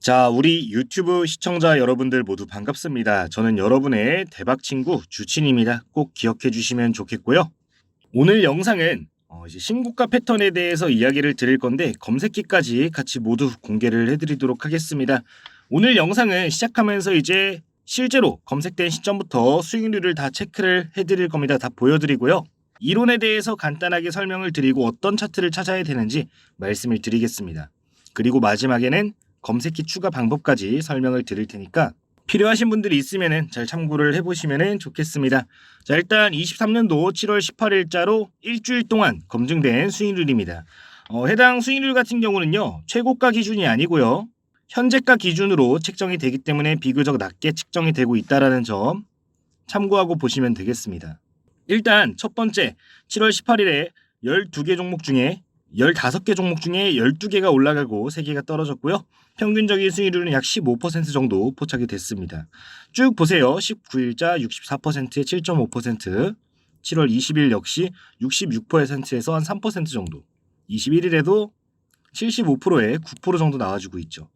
자, 우리 유튜브 시청자 여러분들 모두 반갑습니다. 저는 여러분의 대박 친구 주친입니다. 꼭 기억해 주시면 좋겠고요. 오늘 영상은 어, 이제 신고가 패턴에 대해서 이야기를 드릴 건데 검색기까지 같이 모두 공개를 해드리도록 하겠습니다. 오늘 영상은 시작하면서 이제 실제로 검색된 시점부터 수익률을 다 체크를 해드릴 겁니다. 다 보여드리고요. 이론에 대해서 간단하게 설명을 드리고 어떤 차트를 찾아야 되는지 말씀을 드리겠습니다. 그리고 마지막에는 검색기 추가 방법까지 설명을 드릴 테니까 필요하신 분들이 있으면 잘 참고를 해보시면 좋겠습니다. 자 일단 23년도 7월 18일자로 일주일 동안 검증된 수익률입니다. 어, 해당 수익률 같은 경우는요 최고가 기준이 아니고요 현재가 기준으로 책정이 되기 때문에 비교적 낮게 책정이 되고 있다라는 점 참고하고 보시면 되겠습니다. 일단 첫 번째 7월 18일에 12개 종목 중에 15개 종목 중에 12개가 올라가고 3개가 떨어졌고요. 평균적인 수익률은 약 15% 정도 포착이 됐습니다. 쭉 보세요. 19일자 64%에 7.5%, 7월 20일 역시 66%에서 한 3% 정도, 21일에도 75%에 9% 정도 나와주고 있죠.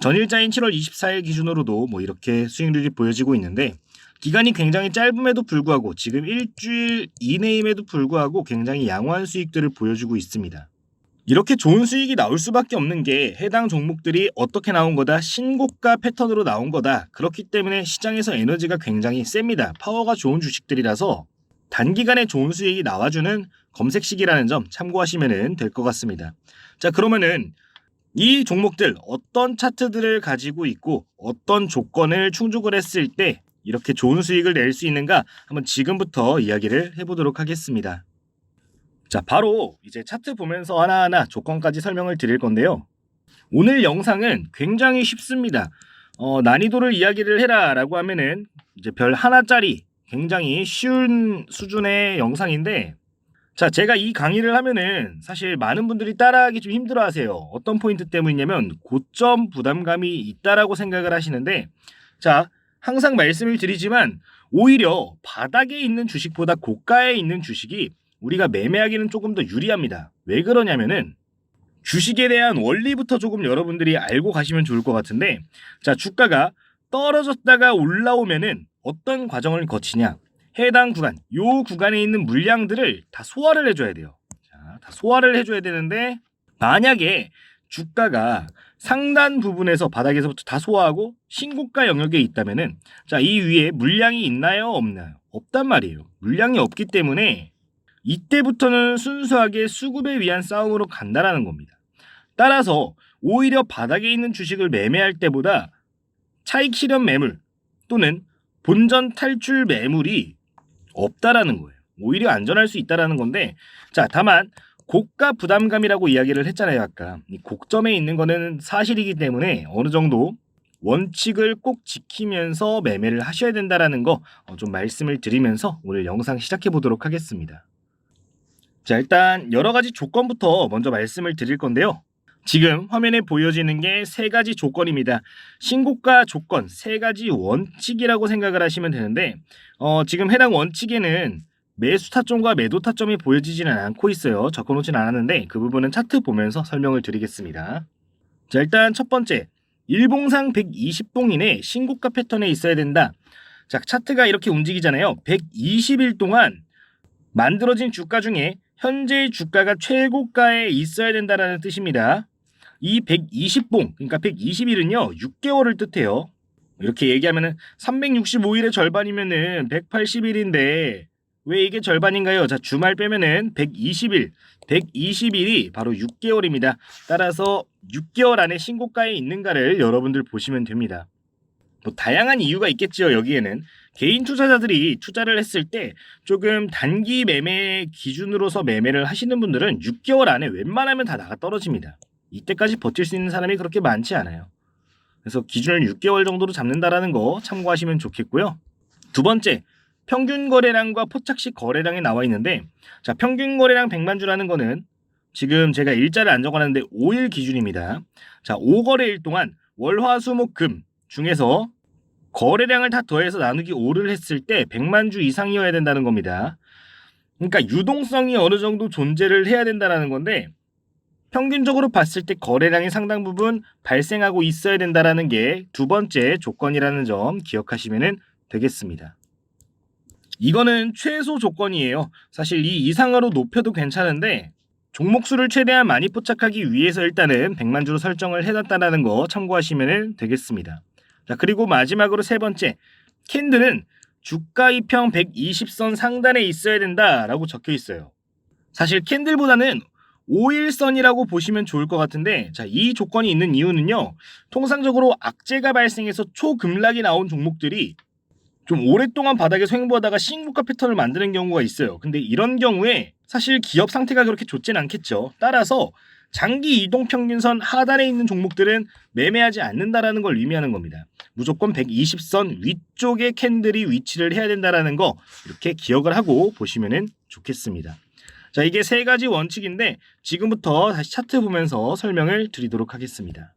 전일자인 7월 24일 기준으로도 뭐 이렇게 수익률이 보여지고 있는데 기간이 굉장히 짧음에도 불구하고 지금 일주일 이내임에도 불구하고 굉장히 양호한 수익들을 보여주고 있습니다. 이렇게 좋은 수익이 나올 수밖에 없는 게 해당 종목들이 어떻게 나온 거다 신고가 패턴으로 나온 거다 그렇기 때문에 시장에서 에너지가 굉장히 셉니다 파워가 좋은 주식들이라서 단기간에 좋은 수익이 나와주는 검색식이라는 점 참고하시면 될 것 같습니다 자 그러면은 이 종목들 어떤 차트들을 가지고 있고 어떤 조건을 충족을 했을 때 이렇게 좋은 수익을 낼 수 있는가 한번 지금부터 이야기를 해보도록 하겠습니다. 자, 바로 이제 차트 보면서 하나하나 조건까지 설명을 드릴 건데요. 오늘 영상은 굉장히 쉽습니다. 어, 난이도를 이야기를 해라 라고 하면은 이제 별 하나짜리 굉장히 쉬운 수준의 영상인데 자, 제가 이 강의를 하면은 사실 많은 분들이 따라하기 좀 힘들어 하세요. 어떤 포인트 때문이냐면 고점 부담감이 있다라고 생각을 하시는데 자, 항상 말씀을 드리지만 오히려 바닥에 있는 주식보다 고가에 있는 주식이 우리가 매매하기는 조금 더 유리합니다. 왜 그러냐면은 주식에 대한 원리부터 조금 여러분들이 알고 가시면 좋을 것 같은데 자, 주가가 떨어졌다가 올라오면은 어떤 과정을 거치냐? 해당 구간, 요 구간에 있는 물량들을 다 소화를 해줘야 돼요. 자, 다 소화를 해줘야 되는데 만약에 주가가 상단 부분에서 바닥에서부터 다 소화하고 신고가 영역에 있다면은 자, 이 위에 물량이 있나요, 없나요? 없단 말이에요. 물량이 없기 때문에 이때부터는 순수하게 수급에 위한 싸움으로 간다라는 겁니다. 따라서 오히려 바닥에 있는 주식을 매매할 때보다 차익 실현 매물 또는 본전 탈출 매물이 없다라는 거예요. 오히려 안전할 수 있다라는 건데 자 다만 고가 부담감이라고 이야기를 했잖아요 아까 이 곡점에 있는 거는 사실이기 때문에 어느 정도 원칙을 꼭 지키면서 매매를 하셔야 된다라는 거 좀 말씀을 드리면서 오늘 영상 시작해 보도록 하겠습니다. 자 일단 여러 가지 조건부터 먼저 말씀을 드릴 건데요. 지금 화면에 보여지는 게 세 가지 조건입니다. 신고가 조건 세 가지 원칙이라고 생각을 하시면 되는데 어, 지금 해당 원칙에는 매수 타점과 매도 타점이 보여지지는 않고 있어요. 적어놓진 않았는데 그 부분은 차트 보면서 설명을 드리겠습니다. 자 일단 첫 번째 일봉상 120봉 이내 신고가 패턴에 있어야 된다. 자 차트가 이렇게 움직이잖아요. 120일 동안 만들어진 주가 중에 현재 주가가 최고가에 있어야 된다라는 뜻입니다. 이 120봉, 그러니까 120일은요, 6개월을 뜻해요. 이렇게 얘기하면은 365일의 절반이면은 180일인데 왜 이게 절반인가요? 자, 주말 빼면은 120일, 120일이 바로 6개월입니다. 따라서 6개월 안에 신고가에 있는가를 여러분들 보시면 됩니다. 뭐 다양한 이유가 있겠지요, 여기에는. 개인 투자자들이 투자를 했을 때 조금 단기 매매 기준으로서 매매를 하시는 분들은 6개월 안에 웬만하면 다 나가 떨어집니다. 이때까지 버틸 수 있는 사람이 그렇게 많지 않아요. 그래서 기준을 6개월 정도로 잡는다라는 거 참고하시면 좋겠고요. 두 번째, 평균 거래량과 포착식 거래량이 나와 있는데 자, 평균 거래량 100만 주라는 거는 지금 제가 일자를 안 적어놨는데 5일 기준입니다. 자, 5거래일 동안 월, 화, 수, 목, 금 중에서 거래량을 다 더해서 나누기 5를 했을 때 100만 주 이상이어야 된다는 겁니다. 그러니까 유동성이 어느 정도 존재를 해야 된다는 건데 평균적으로 봤을 때 거래량이 상당 부분 발생하고 있어야 된다라는 게 두 번째 조건이라는 점 기억하시면 되겠습니다. 이거는 최소 조건이에요. 사실 이 이상으로 높여도 괜찮은데 종목 수를 최대한 많이 포착하기 위해서 일단은 100만 주로 설정을 해놨다는 거 참고하시면 되겠습니다. 자 그리고 마지막으로 세 번째 캔들은 주가 이평 120선 상단에 있어야 된다라고 적혀 있어요. 사실 캔들보다는 5일선이라고 보시면 좋을 것 같은데 자, 이 조건이 있는 이유는요. 통상적으로 악재가 발생해서 초급락이 나온 종목들이 좀 오랫동안 바닥에서 횡보하다가 신고가 패턴을 만드는 경우가 있어요. 근데 이런 경우에 사실 기업 상태가 그렇게 좋진 않겠죠. 따라서 장기 이동 평균선 하단에 있는 종목들은 매매하지 않는다라는 걸 의미하는 겁니다. 무조건 120선 위쪽에 캔들이 위치를 해야 된다라는 거 이렇게 기억을 하고 보시면 좋겠습니다. 자, 이게 세 가지 원칙인데 지금부터 다시 차트 보면서 설명을 드리도록 하겠습니다.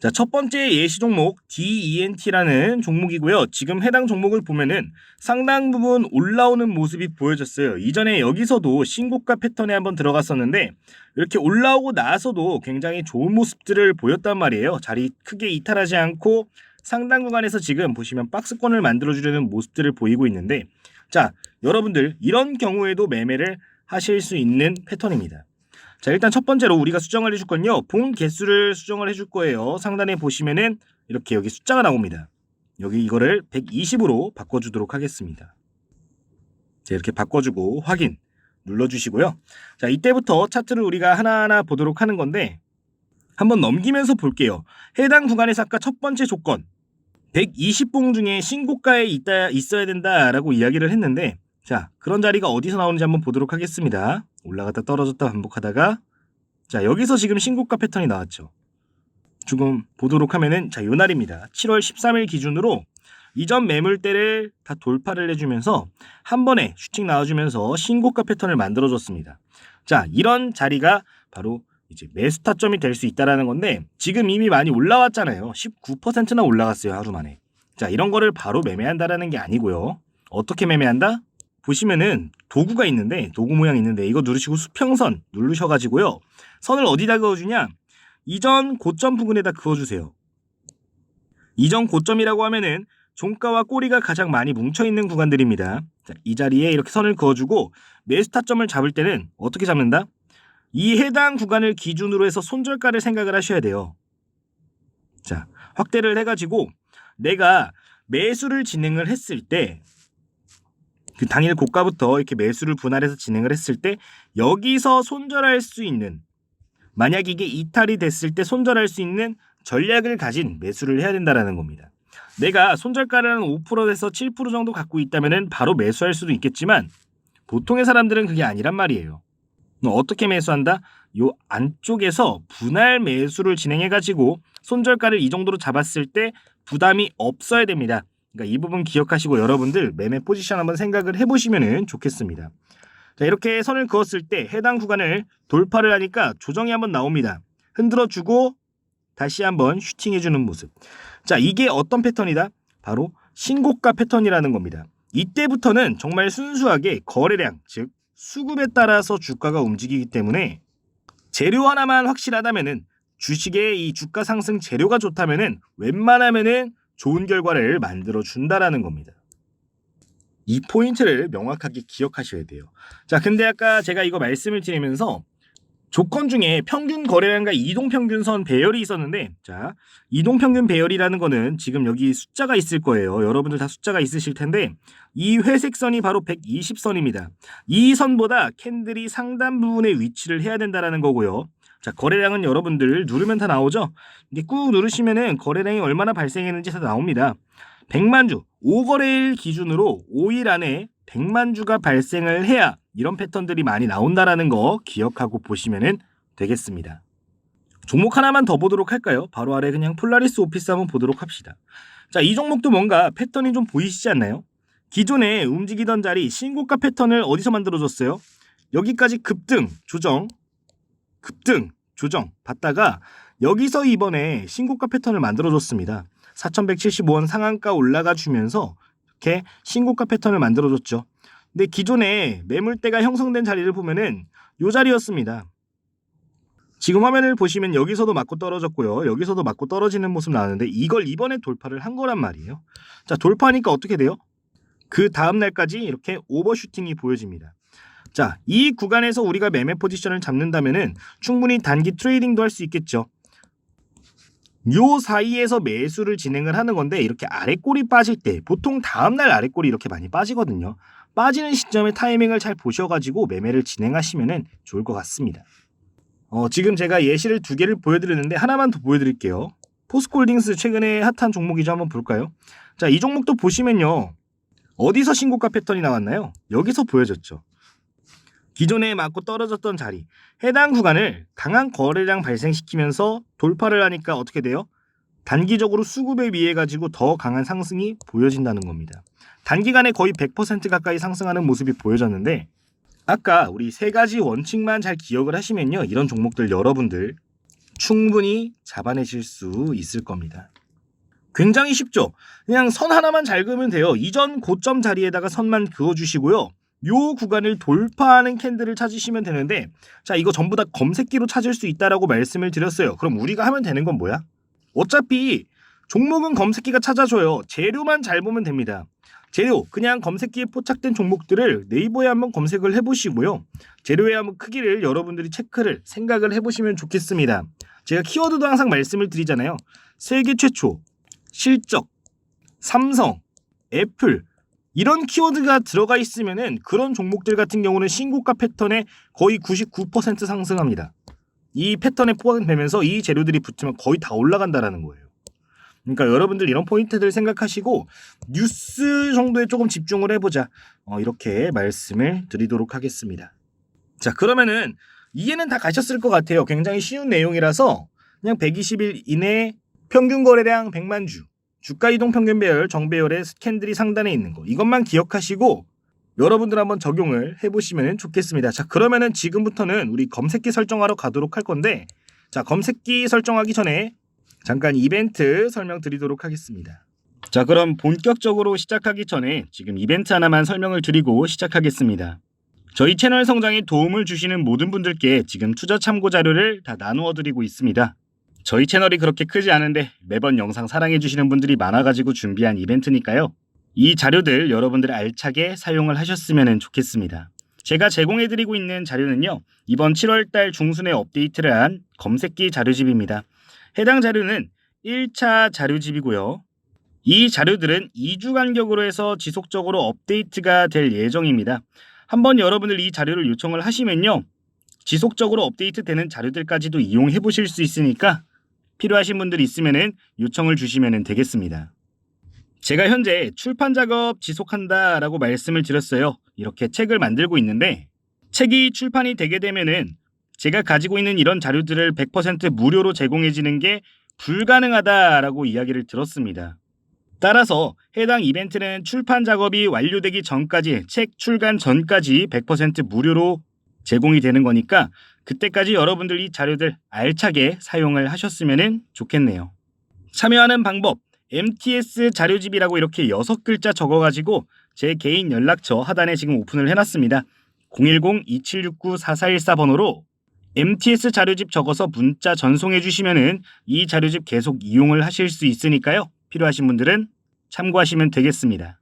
자, 첫 번째 예시 종목 DENT라는 종목이고요. 지금 해당 종목을 보면은 상당 부분 올라오는 모습이 보여졌어요. 이전에 여기서도 신고가 패턴에 한번 들어갔었는데 이렇게 올라오고 나서도 굉장히 좋은 모습들을 보였단 말이에요. 자리 크게 이탈하지 않고 상당 구간에서 지금 보시면 박스권을 만들어 주려는 모습들을 보이고 있는데 자, 여러분들 이런 경우에도 매매를 하실 수 있는 패턴입니다. 자, 일단 첫 번째로 우리가 수정을 해줄 건요. 본 개수를 수정을 해줄 거예요. 상단에 보시면은 이렇게 여기 숫자가 나옵니다. 여기 이거를 120으로 바꿔주도록 하겠습니다. 자, 이렇게 바꿔주고 확인 눌러주시고요. 자, 이때부터 차트를 우리가 하나하나 보도록 하는 건데 한번 넘기면서 볼게요. 해당 구간에서 아까 첫 번째 조건 120봉 중에 신고가에 있다, 있어야 된다라고 이야기를 했는데 자, 그런 자리가 어디서 나오는지 한번 보도록 하겠습니다. 올라갔다 떨어졌다 반복하다가 자, 여기서 지금 신고가 패턴이 나왔죠. 지금 보도록 하면은 자, 요 날입니다. 7월 13일 기준으로 이전 매물대를 다 돌파를 해주면서 한 번에 슈팅 나와주면서 신고가 패턴을 만들어줬습니다. 자, 이런 자리가 바로 이제 매수 타점이 될 수 있다라는 건데 지금 이미 많이 올라왔잖아요. 19%나 올라갔어요 하루 만에. 자, 이런 거를 바로 매매한다라는 게 아니고요. 어떻게 매매한다? 보시면은 도구가 있는데 도구 모양 있는데 이거 누르시고 수평선 누르셔가지고요. 선을 어디다 그어주냐? 이전 고점 부근에다 그어주세요. 이전 고점이라고 하면은 종가와 꼬리가 가장 많이 뭉쳐있는 구간들입니다. 자, 이 자리에 이렇게 선을 그어주고 매수 타점을 잡을 때는 어떻게 잡는다? 이 해당 구간을 기준으로 해서 손절가를 생각을 하셔야 돼요. 자 확대를 해가지고 내가 매수를 진행을 했을 때 그 당일 고가부터 이렇게 매수를 분할해서 진행을 했을 때 여기서 손절할 수 있는 만약 이게 이탈이 됐을 때 손절할 수 있는 전략을 가진 매수를 해야 된다라는 겁니다. 내가 손절가를 한 5%에서 7% 정도 갖고 있다면은 바로 매수할 수도 있겠지만 보통의 사람들은 그게 아니란 말이에요. 너 어떻게 매수한다? 요 안쪽에서 분할 매수를 진행해 가지고 손절가를 이 정도로 잡았을 때 부담이 없어야 됩니다. 그러니까 이 부분 기억하시고 여러분들 매매 포지션 한번 생각을 해보시면 좋겠습니다. 자 이렇게 선을 그었을 때 해당 구간을 돌파를 하니까 조정이 한번 나옵니다. 흔들어주고 다시 한번 슈팅해주는 모습. 자 이게 어떤 패턴이다? 바로 신고가 패턴이라는 겁니다. 이때부터는 정말 순수하게 거래량 즉 수급에 따라서 주가가 움직이기 때문에 재료 하나만 확실하다면은 주식의 이 주가 상승 재료가 좋다면은 웬만하면은 좋은 결과를 만들어 준다라는 겁니다. 이 포인트를 명확하게 기억하셔야 돼요. 자, 근데 아까 제가 이거 말씀을 드리면서 조건 중에 평균 거래량과 이동 평균선 배열이 있었는데 자, 이동 평균 배열이라는 거는 지금 여기 숫자가 있을 거예요. 여러분들 다 숫자가 있으실 텐데 이 회색 선이 바로 120선입니다. 이 선보다 캔들이 상단 부분에 위치를 해야 된다라는 거고요. 자, 거래량은 여러분들 누르면 다 나오죠? 이게 꾹 누르시면은 거래량이 얼마나 발생했는지 다 나옵니다. 100만 주, 5거래일 기준으로 5일 안에 100만 주가 발생을 해야 이런 패턴들이 많이 나온다라는 거 기억하고 보시면 되겠습니다. 종목 하나만 더 보도록 할까요? 바로 아래 그냥 폴라리스 오피스 한번 보도록 합시다. 자, 이 종목도 뭔가 패턴이 좀 보이시지 않나요? 기존에 움직이던 자리 신고가 패턴을 어디서 만들어줬어요? 여기까지 급등, 조정, 급등, 조정 받다가 여기서 이번에 신고가 패턴을 만들어줬습니다. 4,175원 상한가 올라가 주면서 이렇게 신고가 패턴을 만들어줬죠. 근데 기존에 매물대가 형성된 자리를 보면은 요 자리였습니다. 지금 화면을 보시면 여기서도 맞고 떨어졌고요. 여기서도 맞고 떨어지는 모습 나왔는데 이걸 이번에 돌파를 한 거란 말이에요. 자, 돌파하니까 어떻게 돼요? 그 다음 날까지 이렇게 오버슈팅이 보여집니다. 자, 이 구간에서 우리가 매매 포지션을 잡는다면은 충분히 단기 트레이딩도 할 수 있겠죠. 요 사이에서 매수를 진행을 하는 건데 이렇게 아래 꼬리 빠질 때 보통 다음 날 아래 꼬리 이렇게 많이 빠지거든요. 빠지는 시점에 타이밍을 잘 보셔가지고 매매를 진행하시면 좋을 것 같습니다. 어, 지금 제가 예시를 두 개를 보여드렸는데 하나만 더 보여드릴게요. 포스콜딩스 최근에 핫한 종목이죠. 한번 볼까요? 자, 이 종목도 보시면요. 어디서 신고가 패턴이 나왔나요? 여기서 보여졌죠. 기존에 맞고 떨어졌던 자리, 해당 구간을 강한 거래량 발생시키면서 돌파를 하니까 어떻게 돼요? 단기적으로 수급에 의해 가지고 더 강한 상승이 보여진다는 겁니다. 단기간에 거의 100% 가까이 상승하는 모습이 보여졌는데 아까 우리 세 가지 원칙만 잘 기억을 하시면요. 이런 종목들 여러분들 충분히 잡아내실 수 있을 겁니다. 굉장히 쉽죠? 그냥 선 하나만 잘 그으면 돼요. 이전 고점 자리에다가 선만 그어주시고요. 요 구간을 돌파하는 캔들을 찾으시면 되는데 자 이거 전부 다 검색기로 찾을 수 있다라고 말씀을 드렸어요. 그럼 우리가 하면 되는 건 뭐야? 어차피 종목은 검색기가 찾아줘요. 재료만 잘 보면 됩니다. 재료 그냥 검색기에 포착된 종목들을 네이버에 한번 검색을 해보시고요. 재료의 한번 크기를 여러분들이 체크를 생각을 해보시면 좋겠습니다. 제가 키워드도 항상 말씀을 드리잖아요. 세계 최초, 실적, 삼성, 애플 이런 키워드가 들어가 있으면은 그런 종목들 같은 경우는 신고가 패턴에 거의 99% 상승합니다. 이 패턴에 포함되면서 이 재료들이 붙으면 거의 다 올라간다라는 거예요. 그러니까 여러분들 이런 포인트들 생각하시고 뉴스 정도에 조금 집중을 해보자. 어, 이렇게 말씀을 드리도록 하겠습니다. 자 그러면은 이해는 다 가셨을 것 같아요. 굉장히 쉬운 내용이라서 그냥 120일 이내 평균 거래량 100만 주, 주가 이동 평균 배열 정배열의 캔들이 상단에 있는 거 이것만 기억하시고 여러분들 한번 적용을 해보시면 좋겠습니다. 자 그러면은 지금부터는 우리 검색기 설정하러 가도록 할 건데 자 검색기 설정하기 전에 잠깐 이벤트 설명드리도록 하겠습니다. 자 그럼 본격적으로 시작하기 전에 지금 이벤트 하나만 설명을 드리고 시작하겠습니다. 저희 채널 성장에 도움을 주시는 모든 분들께 지금 투자 참고 자료를 다 나누어 드리고 있습니다. 저희 채널이 그렇게 크지 않은데 매번 영상 사랑해 주시는 분들이 많아가지고 준비한 이벤트니까요. 이 자료들 여러분들 알차게 사용을 하셨으면 좋겠습니다. 제가 제공해 드리고 있는 자료는요. 이번 7월달 중순에 업데이트를 한 검색기 자료집입니다. 해당 자료는 1차 자료집이고요. 이 자료들은 2주 간격으로 해서 지속적으로 업데이트가 될 예정입니다. 한번 여러분들 이 자료를 요청을 하시면요. 지속적으로 업데이트 되는 자료들까지도 이용해 보실 수 있으니까 필요하신 분들 있으면은 요청을 주시면 되겠습니다. 제가 현재 출판 작업 지속한다 라고 말씀을 드렸어요. 이렇게 책을 만들고 있는데 책이 출판이 되게 되면은 제가 가지고 있는 이런 자료들을 100% 무료로 제공해 지는 게 불가능하다라고 이야기를 들었습니다. 따라서 해당 이벤트는 출판 작업이 완료되기 전까지 책 출간 전까지 100% 무료로 제공이 되는 거니까 그때까지 여러분들 이 자료들 알차게 사용을 하셨으면 좋겠네요. 참여하는 방법 MTS 자료집이라고 이렇게 여섯 글자 적어가지고 제 개인 연락처 하단에 지금 오픈을 해놨습니다. 010-2769-4414 번호로 MTS 자료집 적어서 문자 전송해 주시면은 이 자료집 계속 이용을 하실 수 있으니까요. 필요하신 분들은 참고하시면 되겠습니다.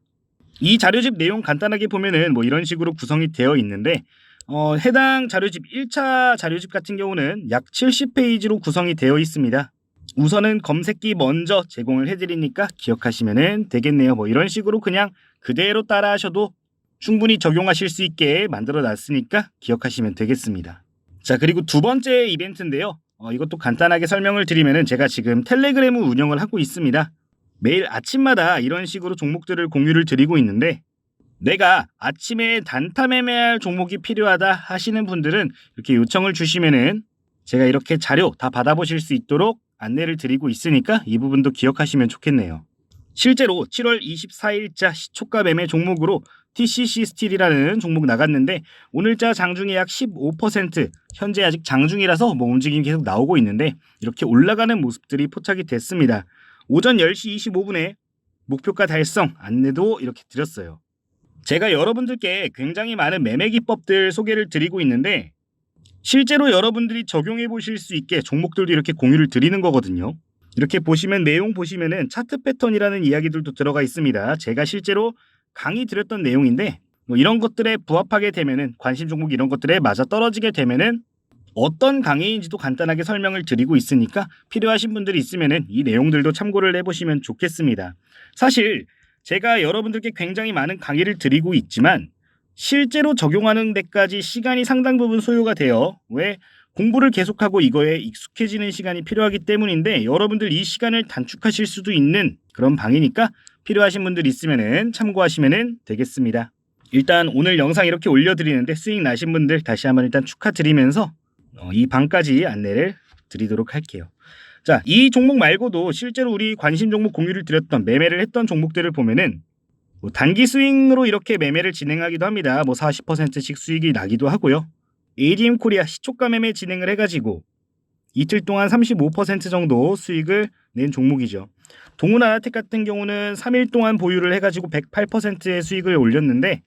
이 자료집 내용 간단하게 보면은 뭐 이런 식으로 구성이 되어 있는데 어, 해당 자료집 1차 자료집 같은 경우는 약 70페이지로 구성이 되어 있습니다. 우선은 검색기 먼저 제공을 해드리니까 기억하시면 되겠네요. 뭐 이런 식으로 그냥 그대로 따라 하셔도 충분히 적용하실 수 있게 만들어 놨으니까 기억하시면 되겠습니다. 자, 그리고 두 번째 이벤트인데요. 어, 이것도 간단하게 설명을 드리면은 제가 지금 텔레그램을 운영을 하고 있습니다. 매일 아침마다 이런 식으로 종목들을 공유를 드리고 있는데 내가 아침에 단타 매매할 종목이 필요하다 하시는 분들은 이렇게 요청을 주시면은 제가 이렇게 자료 다 받아보실 수 있도록 안내를 드리고 있으니까 이 부분도 기억하시면 좋겠네요. 실제로 7월 24일자 시초가 매매 종목으로 TCC 스틸이라는 종목 나갔는데 오늘자 장중에 약 15% 현재 아직 장중이라서 뭐 움직임이 계속 나오고 있는데 이렇게 올라가는 모습들이 포착이 됐습니다. 오전 10시 25분에 목표가 달성 안내도 이렇게 드렸어요. 제가 여러분들께 굉장히 많은 매매 기법들 소개를 드리고 있는데 실제로 여러분들이 적용해 보실 수 있게 종목들도 이렇게 공유를 드리는 거거든요. 이렇게 보시면 내용 보시면은 차트 패턴이라는 이야기들도 들어가 있습니다. 제가 실제로 강의 드렸던 내용인데 뭐 이런 것들에 부합하게 되면은 관심 종목 이런 것들에 맞아 떨어지게 되면은 어떤 강의인지도 간단하게 설명을 드리고 있으니까 필요하신 분들이 있으면은 이 내용들도 참고를 해보시면 좋겠습니다. 사실 제가 여러분들께 굉장히 많은 강의를 드리고 있지만 실제로 적용하는 데까지 시간이 상당 부분 소요가 돼요. 왜? 공부를 계속하고 이거에 익숙해지는 시간이 필요하기 때문인데 여러분들 이 시간을 단축하실 수도 있는 그런 방이니까 필요하신 분들 있으면은 참고하시면은 되겠습니다. 일단 오늘 영상 이렇게 올려드리는데 수익 나신 분들 다시 한번 일단 축하드리면서 어, 이 방까지 안내를 드리도록 할게요. 자, 이 종목 말고도 실제로 우리 관심 종목 공유를 드렸던 매매를 했던 종목들을 보면은 뭐 단기 스윙으로 이렇게 매매를 진행하기도 합니다. 뭐 40%씩 수익이 나기도 하고요. ADM 코리아 시초가 매매 진행을 해가지고 이틀 동안 35% 정도 수익을 낸 종목이죠. 동훈 아나텍 같은 경우는 3일 동안 보유를 해가지고 108%의 수익을 올렸는데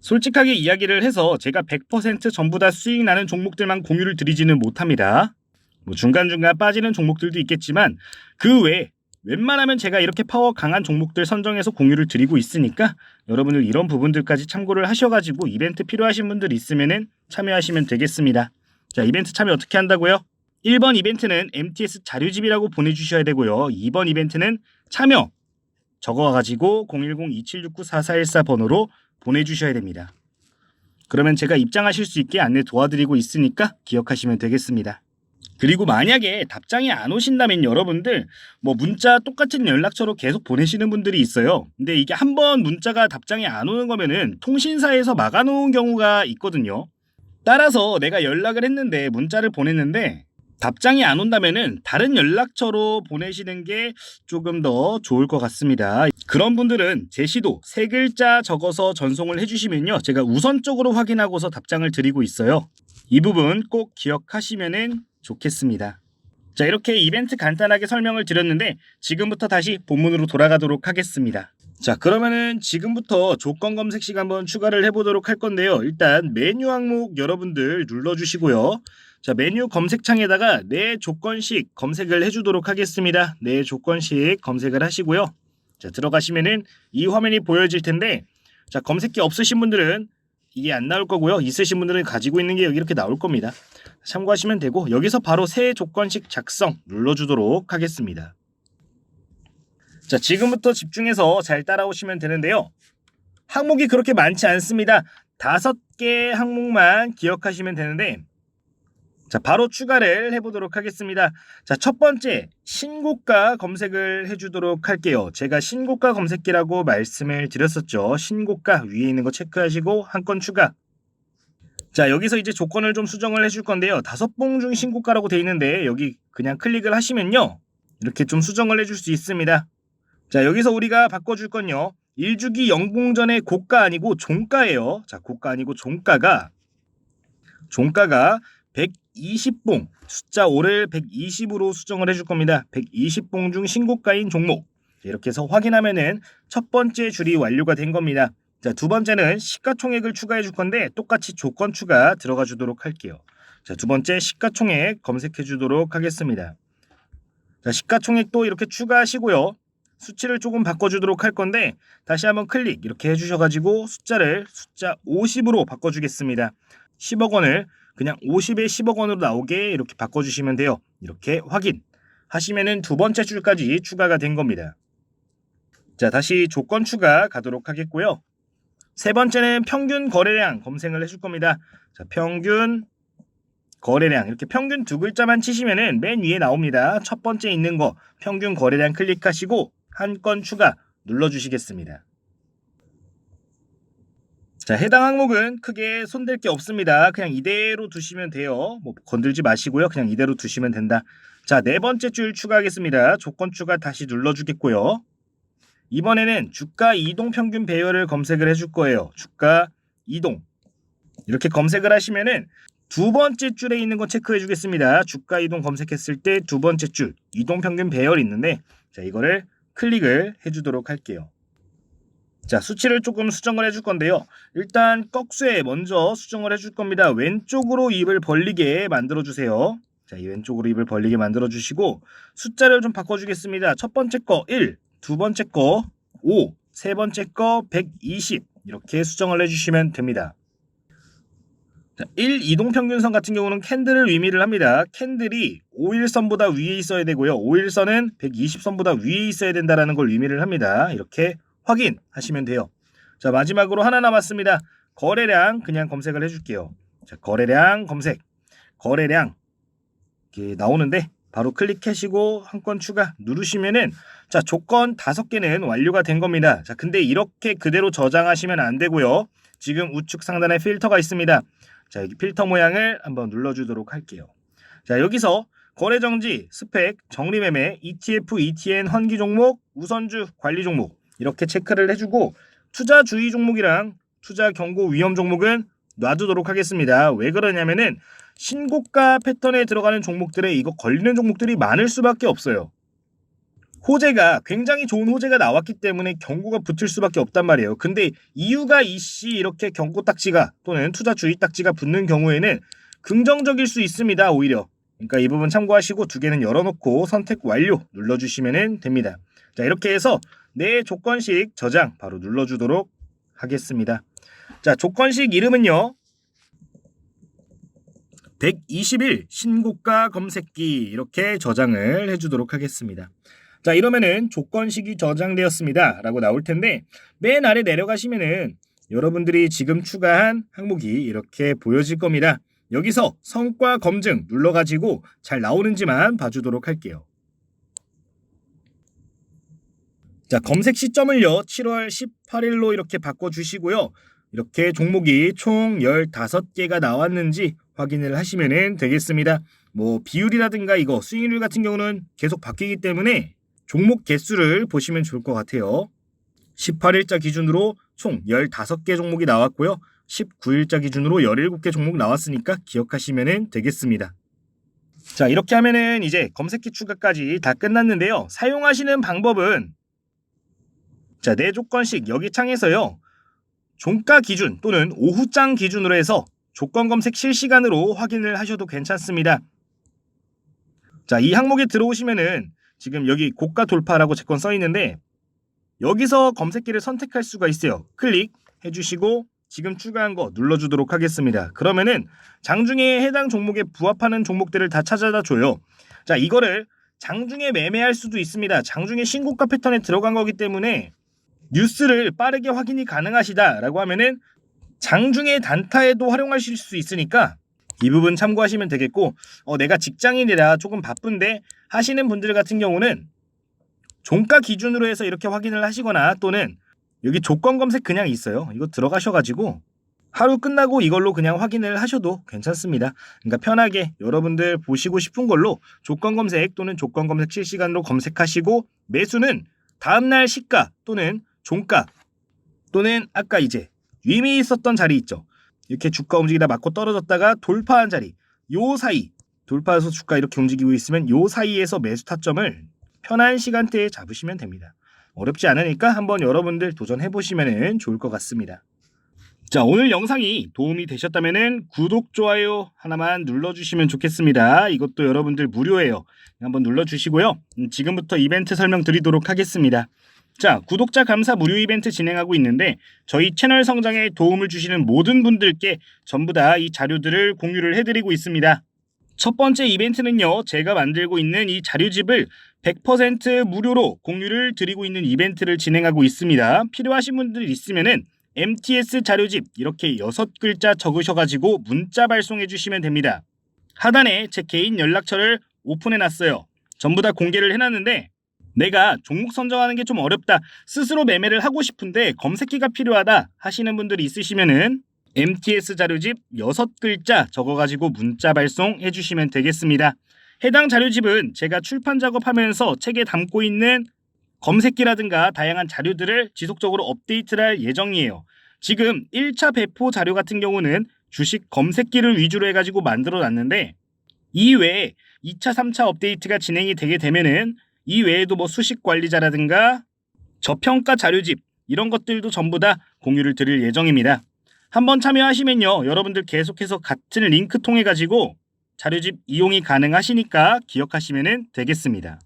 솔직하게 이야기를 해서 제가 100% 전부 다 수익 나는 종목들만 공유를 드리지는 못합니다. 뭐 중간중간 빠지는 종목들도 있겠지만 그 외에 웬만하면 제가 이렇게 파워 강한 종목들 선정해서 공유를 드리고 있으니까 여러분들 이런 부분들까지 참고를 하셔가지고 이벤트 필요하신 분들 있으면은 참여하시면 되겠습니다. 자, 이벤트 참여 어떻게 한다고요? 1번 이벤트는 MTS 자료집이라고 보내주셔야 되고요. 2번 이벤트는 참여 적어가지고 010-2769-4414 번호로 보내주셔야 됩니다. 그러면 제가 입장하실 수 있게 안내 도와드리고 있으니까 기억하시면 되겠습니다. 그리고 만약에 답장이 안 오신다면 여러분들 뭐 문자 똑같은 연락처로 계속 보내시는 분들이 있어요. 근데 이게 한 번 문자가 답장이 안 오는 거면은 통신사에서 막아놓은 경우가 있거든요. 따라서 내가 연락을 했는데 문자를 보냈는데 답장이 안 온다면은 다른 연락처로 보내시는 게 조금 더 좋을 것 같습니다. 그런 분들은 제시도 세 글자 적어서 전송을 해주시면요. 제가 우선적으로 확인하고서 답장을 드리고 있어요. 이 부분 꼭 기억하시면은 좋겠습니다. 자, 이렇게 이벤트 간단하게 설명을 드렸는데 지금부터 다시 본문으로 돌아가도록 하겠습니다. 자, 그러면은 지금부터 조건 검색식 한번 추가를 해보도록 할 건데요. 일단 메뉴 항목 여러분들 눌러주시고요. 자, 메뉴 검색창에다가 내 조건식 검색을 해주도록 하겠습니다. 내 조건식 검색을 하시고요. 자, 들어가시면은 이 화면이 보여질 텐데, 자, 검색기 없으신 분들은 이게 안 나올 거고요. 있으신 분들은 가지고 있는 게 이렇게 나올 겁니다. 참고하시면 되고, 여기서 바로 새 조건식 작성 눌러주도록 하겠습니다. 자, 지금부터 집중해서 잘 따라오시면 되는데요. 항목이 그렇게 많지 않습니다. 다섯 개 항목만 기억하시면 되는데, 자, 바로 추가를 해보도록 하겠습니다. 자, 첫 번째, 신고가 검색을 해주도록 할게요. 제가 신고가 검색기라고 말씀을 드렸었죠. 신고가 위에 있는 거 체크하시고 한 건 추가. 자, 여기서 이제 조건을 좀 수정을 해줄 건데요. 다섯 봉 중 신고가라고 돼 있는데 여기 그냥 클릭을 하시면요. 이렇게 좀 수정을 해줄 수 있습니다. 자, 여기서 우리가 바꿔줄 건요. 1주기 영봉전의 고가 아니고 종가예요. 자, 고가 아니고 종가가 종가가 120봉 숫자 5를 120으로 수정을 해줄 겁니다. 120봉 중 신고가인 종목 이렇게 해서 확인하면은 첫 번째 줄이 완료가 된 겁니다. 자, 두 번째는 시가총액을 추가해 줄 건데 똑같이 조건 추가 들어가 주도록 할게요. 자, 두 번째 시가총액 검색해 주도록 하겠습니다. 자, 시가총액도 이렇게 추가하시고요. 수치를 조금 바꿔주도록 할 건데 다시 한번 클릭 이렇게 해주셔가지고 숫자를 숫자 50으로 바꿔주겠습니다. 10억 원을 그냥 50에 10억 원으로 나오게 이렇게 바꿔주시면 돼요. 이렇게 확인 하시면은 두 번째 줄까지 추가가 된 겁니다. 자 다시 조건 추가 가도록 하겠고요. 세 번째는 평균 거래량 검색을 해줄 겁니다. 자 평균 거래량 이렇게 평균 두 글자만 치시면은 맨 위에 나옵니다. 첫 번째 있는 거 평균 거래량 클릭하시고 한 건 추가 눌러주시겠습니다. 자, 해당 항목은 크게 손댈 게 없습니다. 그냥 이대로 두시면 돼요. 뭐 건들지 마시고요. 그냥 이대로 두시면 된다. 자, 네 번째 줄 추가하겠습니다. 조건 추가 다시 눌러주겠고요. 이번에는 주가 이동 평균 배열을 검색을 해줄 거예요. 주가 이동 이렇게 검색을 하시면은 두 번째 줄에 있는 거 체크해 주겠습니다. 주가 이동 검색했을 때 두 번째 줄 이동 평균 배열이 있는데 자 이거를 클릭을 해 주도록 할게요. 자, 수치를 조금 수정을 해줄 건데요. 일단 꺽쇠 먼저 수정을 해줄 겁니다. 왼쪽으로 입을 벌리게 만들어 주세요. 자, 이 왼쪽으로 입을 벌리게 만들어 주시고 숫자를 좀 바꿔 주겠습니다. 첫 번째 거 1, 두 번째 거 5, 세 번째 거 120 이렇게 수정을 해 주시면 됩니다. 자, 1 이동평균선 같은 경우는 캔들을 의미를 합니다. 캔들이 5일선보다 위에 있어야 되고요. 5일선은 120선보다 위에 있어야 된다는 걸 의미를 합니다. 이렇게 확인하시면 돼요. 자, 마지막으로 하나 남았습니다. 거래량 그냥 검색을 해줄게요. 자, 거래량 검색. 거래량 이렇게 나오는데 바로 클릭하시고 한 건 추가 누르시면은 자, 조건 다섯 개는 완료가 된 겁니다. 자, 근데 이렇게 그대로 저장하시면 안 되고요. 지금 우측 상단에 필터가 있습니다. 자, 여기 필터 모양을 한번 눌러주도록 할게요. 자, 여기서 거래 정지, 스펙, 정리 매매, ETF, ETN, 환기 종목, 우선주, 관리 종목 이렇게 체크를 해주고 투자 주의 종목이랑 투자 경고 위험 종목은 놔두도록 하겠습니다. 왜 그러냐면은 신고가 패턴에 들어가는 종목들에 이거 걸리는 종목들이 많을 수밖에 없어요. 호재가 굉장히 좋은 호재가 나왔기 때문에 경고가 붙을 수밖에 없단 말이에요. 근데 이유가 이씨 이렇게 경고 딱지가 또는 투자 주의 딱지가 붙는 경우에는 긍정적일 수 있습니다. 오히려. 그러니까 이 부분 참고하시고 두 개는 열어놓고 선택 완료 눌러주시면 됩니다. 자 이렇게 해서 내 조건식 저장 바로 눌러주도록 하겠습니다. 자 조건식 이름은요. 121 신고가 검색기 이렇게 저장을 해주도록 하겠습니다. 자 이러면은 조건식이 저장되었습니다 라고 나올 텐데 맨 아래 내려가시면은 여러분들이 지금 추가한 항목이 이렇게 보여질 겁니다. 여기서 성과 검증 눌러가지고 잘 나오는지만 봐주도록 할게요. 자 검색 시점을요 7월 18일로 이렇게 바꿔주시고요. 이렇게 종목이 총 15개가 나왔는지 확인을 하시면 되겠습니다. 뭐 비율이라든가 이거 수익률 같은 경우는 계속 바뀌기 때문에 종목 개수를 보시면 좋을 것 같아요. 18일자 기준으로 총 15개 종목이 나왔고요. 19일자 기준으로 17개 종목 나왔으니까 기억하시면 되겠습니다. 자, 이렇게 하면은 이제 검색기 추가까지 다 끝났는데요. 사용하시는 방법은 자, 내 조건식 여기 창에서요. 종가 기준 또는 오후장 기준으로 해서 조건 검색 실시간으로 확인을 하셔도 괜찮습니다. 자, 이 항목에 들어오시면은 지금 여기 고가 돌파라고 제 건 써 있는데 여기서 검색기를 선택할 수가 있어요. 클릭해 주시고 지금 추가한 거 눌러주도록 하겠습니다. 그러면은 장중에 해당 종목에 부합하는 종목들을 다 찾아다 줘요. 자, 이거를 장중에 매매할 수도 있습니다. 장중에 신고가 패턴에 들어간 거기 때문에 뉴스를 빠르게 확인이 가능하시다라고 하면은 장중에 단타에도 활용하실 수 있으니까 이 부분 참고하시면 되겠고 어, 내가 직장인이라 조금 바쁜데 하시는 분들 같은 경우는 종가 기준으로 해서 이렇게 확인을 하시거나 또는 여기 조건 검색 그냥 있어요. 이거 들어가셔가지고 하루 끝나고 이걸로 그냥 확인을 하셔도 괜찮습니다. 그러니까 편하게 여러분들 보시고 싶은 걸로 조건 검색 또는 조건 검색 실시간으로 검색하시고 매수는 다음날 시가 또는 종가 또는 아까 이제 위미 있었던 자리 있죠. 이렇게 주가 움직이다 맞고 떨어졌다가 돌파한 자리 요 사이 돌파해서 주가 이렇게 움직이고 있으면 요 사이에서 매수 타점을 편한 시간대에 잡으시면 됩니다. 어렵지 않으니까 한번 여러분들 도전해 보시면 좋을 것 같습니다. 자 오늘 영상이 도움이 되셨다면 구독 좋아요 하나만 눌러주시면 좋겠습니다. 이것도 여러분들 무료예요. 한번 눌러주시고요. 음, 지금부터 이벤트 설명 드리도록 하겠습니다. 자, 구독자 감사 무료 이벤트 진행하고 있는데 저희 채널 성장에 도움을 주시는 모든 분들께 전부 다 이 자료들을 공유를 해드리고 있습니다. 첫 번째 이벤트는요, 제가 만들고 있는 이 자료집을 100% 무료로 공유를 드리고 있는 이벤트를 진행하고 있습니다. 필요하신 분들 있으면은 MTS 자료집 이렇게 여섯 글자 적으셔가지고 문자 발송해 주시면 됩니다. 하단에 제 개인 연락처를 오픈해 놨어요. 전부 다 공개를 해놨는데 내가 종목 선정하는 게 좀 어렵다. 스스로 매매를 하고 싶은데 검색기가 필요하다 하시는 분들이 있으시면은 MTS 자료집 6글자 적어가지고 문자 발송해 주시면 되겠습니다. 해당 자료집은 제가 출판 작업하면서 책에 담고 있는 검색기라든가 다양한 자료들을 지속적으로 업데이트를 할 예정이에요. 지금 1차 배포 자료 같은 경우는 주식 검색기를 위주로 해가지고 만들어 놨는데 이 외에 2차, 3차 업데이트가 진행이 되게 되면은 이 외에도 뭐 수식 관리자라든가 저평가 자료집 이런 것들도 전부 다 공유를 드릴 예정입니다. 한번 참여하시면요. 여러분들 계속해서 같은 링크 통해 가지고 자료집 이용이 가능하시니까 기억하시면 되겠습니다.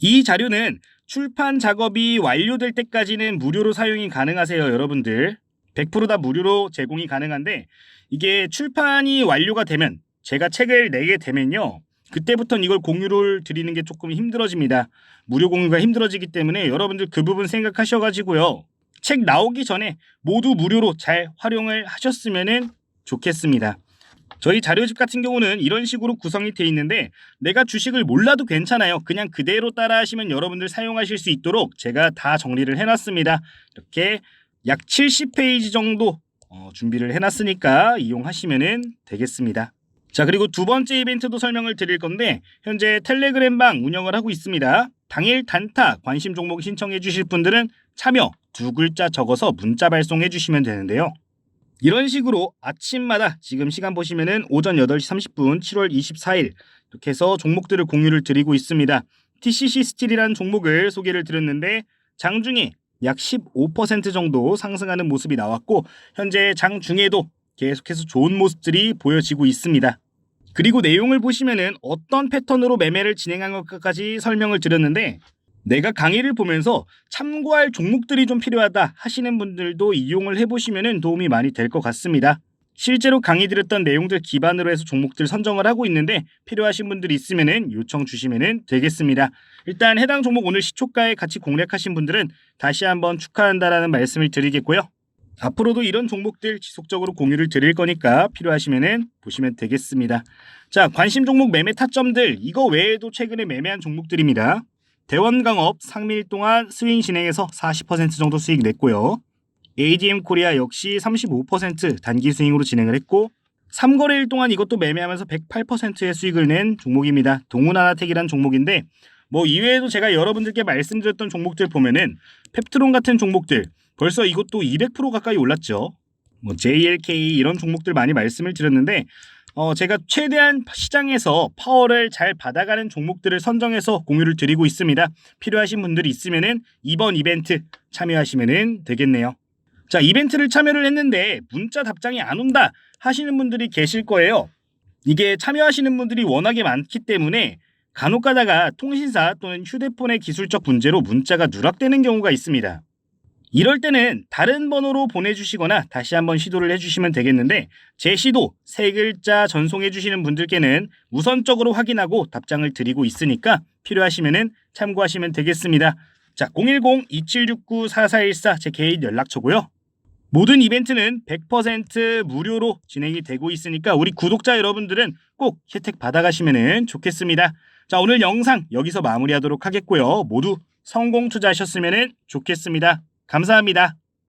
이 자료는 출판 작업이 완료될 때까지는 무료로 사용이 가능하세요, 여러분들. 100%다 무료로 제공이 가능한데 이게 출판이 완료가 되면 제가 책을 내게 되면요. 그때부터는 이걸 공유를 드리는 게 조금 힘들어집니다. 무료 공유가 힘들어지기 때문에 여러분들 그 부분 생각하셔가지고요. 책 나오기 전에 모두 무료로 잘 활용을 하셨으면 좋겠습니다. 저희 자료집 같은 경우는 이런 식으로 구성이 돼 있는데 내가 주식을 몰라도 괜찮아요. 그냥 그대로 따라 하시면 여러분들 사용하실 수 있도록 제가 다 정리를 해놨습니다. 이렇게 약 70페이지 정도 어, 준비를 해놨으니까 이용하시면 되겠습니다. 자 그리고 두 번째 이벤트도 설명을 드릴 건데 현재 텔레그램 방 운영을 하고 있습니다. 당일 단타 관심 종목 신청해 주실 분들은 참여 두 글자 적어서 문자 발송해 주시면 되는데요. 이런 식으로 아침마다 지금 시간 보시면은 오전 8시 30분 7월 24일 이렇게 해서 종목들을 공유를 드리고 있습니다. TCC 스틸이라는 종목을 소개를 드렸는데 장중에 약 15% 정도 상승하는 모습이 나왔고 현재 장중에도 계속해서 좋은 모습들이 보여지고 있습니다. 그리고 내용을 보시면은 어떤 패턴으로 매매를 진행한 것까지 설명을 드렸는데 내가 강의를 보면서 참고할 종목들이 좀 필요하다 하시는 분들도 이용을 해보시면 도움이 많이 될 것 같습니다. 실제로 강의 드렸던 내용들 기반으로 해서 종목들 선정을 하고 있는데 필요하신 분들이 있으면 요청 주시면 되겠습니다. 일단 해당 종목 오늘 시초가에 같이 공략하신 분들은 다시 한번 축하한다라는 말씀을 드리겠고요. 앞으로도 이런 종목들 지속적으로 공유를 드릴 거니까 필요하시면 보시면 되겠습니다. 자, 관심 종목 매매 타점들 이거 외에도 최근에 매매한 종목들입니다. 대원강업 상밀 동안 스윙 진행해서 40% 정도 수익 냈고요. ADM 코리아 역시 35% 단기 스윙으로 진행을 했고 3거래일 동안 이것도 매매하면서 108%의 수익을 낸 종목입니다. 동훈하나텍이란 종목인데 뭐 이외에도 제가 여러분들께 말씀드렸던 종목들 보면은 펩트론 같은 종목들 벌써 이것도 200% 가까이 올랐죠. 뭐 JLK 이런 종목들 많이 말씀을 드렸는데 어, 제가 최대한 시장에서 파워를 잘 받아가는 종목들을 선정해서 공유를 드리고 있습니다. 필요하신 분들이 있으면은 이번 이벤트 참여하시면 되겠네요. 자, 이벤트를 참여를 했는데 문자 답장이 안 온다 하시는 분들이 계실 거예요. 이게 참여하시는 분들이 워낙에 많기 때문에 간혹 가다가 통신사 또는 휴대폰의 기술적 문제로 문자가 누락되는 경우가 있습니다. 이럴 때는 다른 번호로 보내주시거나 다시 한번 시도를 해주시면 되겠는데 제 시도 세 글자 전송해 주시는 분들께는 우선적으로 확인하고 답장을 드리고 있으니까 필요하시면 참고하시면 되겠습니다. 자, 010-2769-4414 제 개인 연락처고요. 모든 이벤트는 100% 무료로 진행이 되고 있으니까 우리 구독자 여러분들은 꼭 혜택 받아가시면 좋겠습니다. 자, 오늘 영상 여기서 마무리하도록 하겠고요. 모두 성공 투자하셨으면 좋겠습니다. 감사합니다.